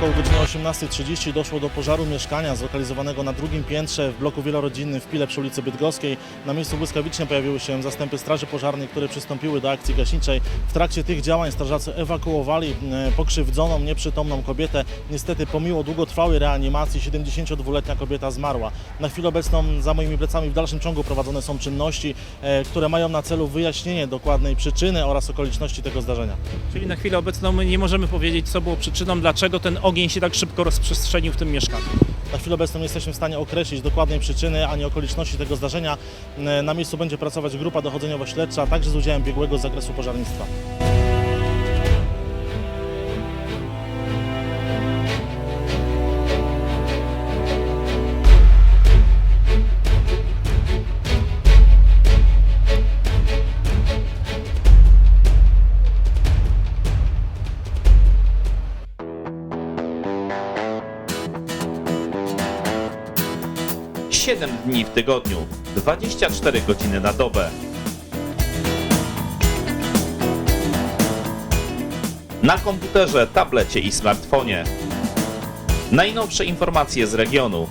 około godziny 18.30 doszło do pożaru mieszkania zlokalizowanego na drugim piętrze w bloku wielorodzinnym w Pile przy ulicy Bydgoskiej. Na miejscu błyskawicznie pojawiły się zastępy Straży Pożarnej, które przystąpiły do akcji gaśniczej. W trakcie tych działań strażacy ewakuowali e, pokrzywdzoną, nieprzytomną kobietę. Niestety pomimo długotrwałej reanimacji 72-letnia kobieta zmarła. Na chwilę obecną za moimi plecami w dalszym ciągu prowadzone są czynności, e, które mają na celu wyjaśnienie dokładnej przyczyny oraz okoliczności tego zdarzenia. Czyli na chwilę obecną my nie możemy powiedzieć, co było przyczyną, dlaczego ten ogień się tak szybko rozprzestrzenił w tym mieszkaniu. Na chwilę obecną jesteśmy w stanie określić dokładnej przyczyny ani okoliczności tego zdarzenia. Na miejscu będzie pracować grupa dochodzeniowo-śledcza, także z udziałem biegłego z zakresu pożarnictwa. Siedem dni w tygodniu, 24 godziny na dobę. Na komputerze, tablecie i smartfonie. Najnowsze informacje z regionu.